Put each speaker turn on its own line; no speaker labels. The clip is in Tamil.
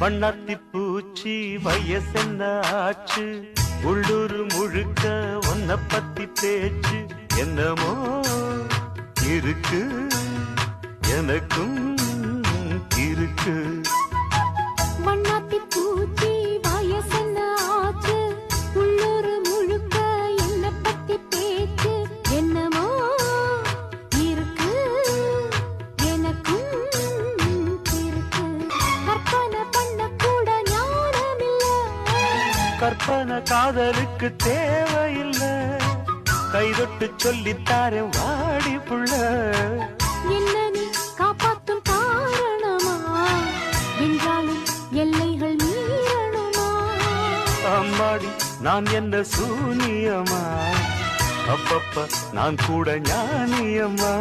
வண்ணாத்தி பூச்சி வயசென்ன ஆச்சு. உள்ளூர் முழுக்க ஒன்ன பத்தி பேச்சு. என்னமோ இருக்கு. எனக்கும் இருக்கு.
கற்பனை
காதலுக்கு தேவையில்லை. கைதொட்டு சொல்லித்தாரேன் வாடி புள்ள.
என்ன நீ காப்பாத்தும் காரணமா? என்றாலும் எல்லைகள் மீறணுமா?
அம்மாடி நான் என்ன சூனியமா? அப்பப்ப நான் கூட ஞானியம்மா?